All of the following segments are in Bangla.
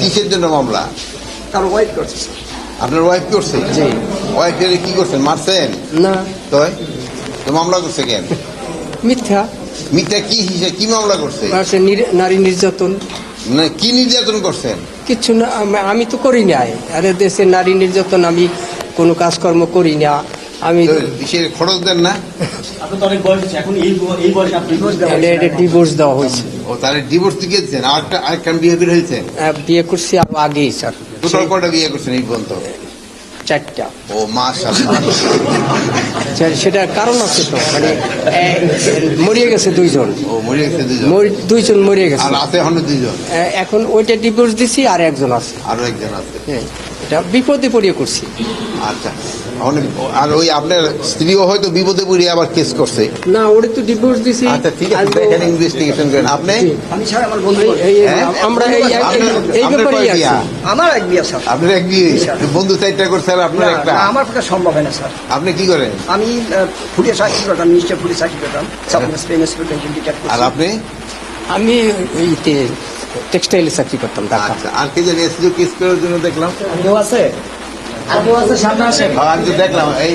কিসের জন্য মামলা? কারও ওয়াইফ করছে আপনার ওয়াইফ করছে? জি। ওয়াইফের কি করছেন মারছেন? না। তো তো মামলা করছে কেন? মিথ্যা। মিথ্যা কি হিসেবে কি মামলা করছে? সে নির- নারী নির্যাতন। না কি নির্যাতন করছেন? কিচ্ছু না আম- আমি তো করি নাই। আরে দেশে নারী নির্যাতন আমি কোনো কাজকর্ম করি না। আমি সে খরচ দেন না। আপনার তো অনেক বয়স হচ্ছে এখন এই এই বয়সে আপনি ডিভোর্স দেওয়া হয়েছে ও তাহলে ডিভোর্স বিয়ে করে আহ, বিয়ে করছি আরও আগেই স্যার। টোটাল কয়টা বিয়ে করছেন এই পর্যন্ত? চারটা। ও মাশাআল্লাহ। সেটার কারণ আছে তো মানে মরিয়ে গেছে দুইজন। ও মরে গেছে মরি- দুইজন মরিয়ে গেছে। আর আছে এখনও দুজন এ, এখন ওইটা ডিভোর্স দিছি আর একজন আছে। আরও একজন আছে। হ্যাঁ, এটা বিপদে পড়িয়ে করছি। আচ্ছা। অনেক আর ওই আপনার স্ত্রীও হয়তো বিপদে পড়িয়ে আবার কেস করছে। না ওরে তো ডিভোর্স দিছি। আচ্ছা ঠিক আছে দেখেন ইনভেস্টিগেশন করেন। আপনি? আমি ছাড়া আমার বন্ধু হ্যাঁ? আমরা এই এই- আছি। আমার এক বিয়ে স্যার। আপনার এক বিয়ে বন্ধু চারটা করছে আর আপনার একটা? আমার পক্ষে সম্ভব হয় না স্যার। আপনি কি করেন? আমি ফুলিয়ে চাকরি করতাম মিনিস্টার ফুলিয়ে চাকরি করতাম সাপোজ স্পেন পেনশন টিকার আর আপনি? আমি ওইতে টেক্সটাইলে চাকরি করতাম ঢাকা। আচ্ছা আর কে জানি এসিও কেস করার জন্য দেখলাম। কেউ আছে? সামনে আসেন। হ্যাঁ, আমি তো দেখলাম এই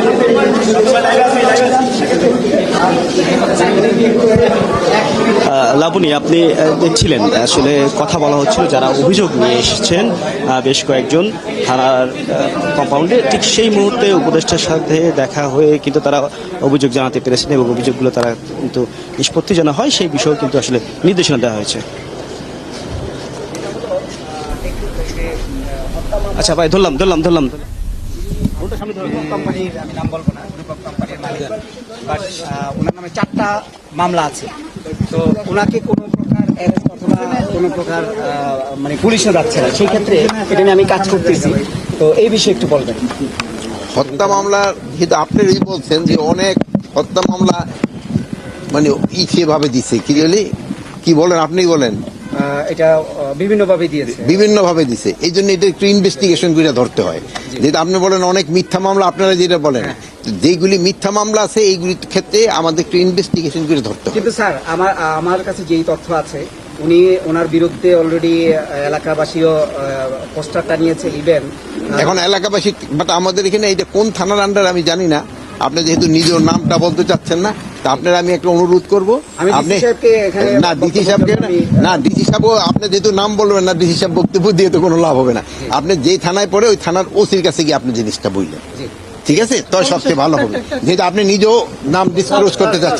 লাবণী, আপনি দেখছিলেন, আসলে কথা বলা হচ্ছিল যারা অভিযোগ নিয়ে এসেছেন বেশ কয়েকজন থানার কম্পাউন্ডে ঠিক সেই মুহূর্তে উপদেষ্টার সাথে দেখা হয়ে কিন্তু তারা অভিযোগ জানাতে পেরেছেন এবং অভিযোগগুলো তারা কিন্তু নিষ্পত্তি জানা হয়, সেই বিষয়ে কিন্তু আসলে নির্দেশনা দেওয়া হয়েছে। আচ্ছা ভাই, ধরলাম ধরলাম ধরলাম। কোম্পানির আমি নাম বলব না অফ কোম্পানির মালিক। বাট ওনার নামে চারটা মামলা আছে। তো ওনাকে কোনো প্রকার অথবা কোনো প্রকার মানে পুলিশও যাচ্ছে না। সেই ক্ষেত্রে এটা আমি কাজ করতেছি। তো এই বিষয়ে একটু বলবেন। হত্যা মামলা, কিন্তু আপনারই বলছেন যে অনেক হত্যা মামলা মানে ইচ্ছে ভাবে দিছে। কি বলি? কি বলেন? আপনি বলেন। এটা বিভিন্নভাবে দিয়েছে। বিভিন্ন ভাবে দিছে। এই জন্য এটা একটু ইনভেস্টিগেশন করে ধরতে হয়। যেটা আপনি বলেন অনেক মিথ্যা মামলা আপনারা যেটা বলেন তো যেগুলি মিথ্যা মামলা আছে এইগুলির ক্ষেত্রে আমাদের একটু ইনভেস্টিগেশন করে ধরতে হয়। কিন্তু স্যার আমার আমার কাছে যেই তথ্য আছে উনি ওনার বিরুদ্ধে অলরেডি এলাকাবাসীও পোস্টার টানিয়েছে ইভেন এখন এলাকাবাসী বাট আমাদের এখানে এটা কোন থানার আন্ডার আমি জানি না। আপনি যেহেতু নিজের নামটা বলতে চাচ্ছেন না তা আপনার আমি একটা অনুরোধ করব। আপনি না ডিসি সাহেবকে না ডিসি সাহেব আপনি যেহেতু নাম বলবেন না ডিসি সাহেব বক্তব্য দিয়ে তো কোনো লাভ হবে না। আপনি যেই থানায় পড়ে ওই থানার ওসির কাছে গিয়ে আপনি জিনিসটা বুঝলেন ঠিক আছে? তো সবচেয়ে ভালো হবে। যেহেতু আপনি নিজেও নাম ডিসক্লোজ করতে চাচ্ছেন।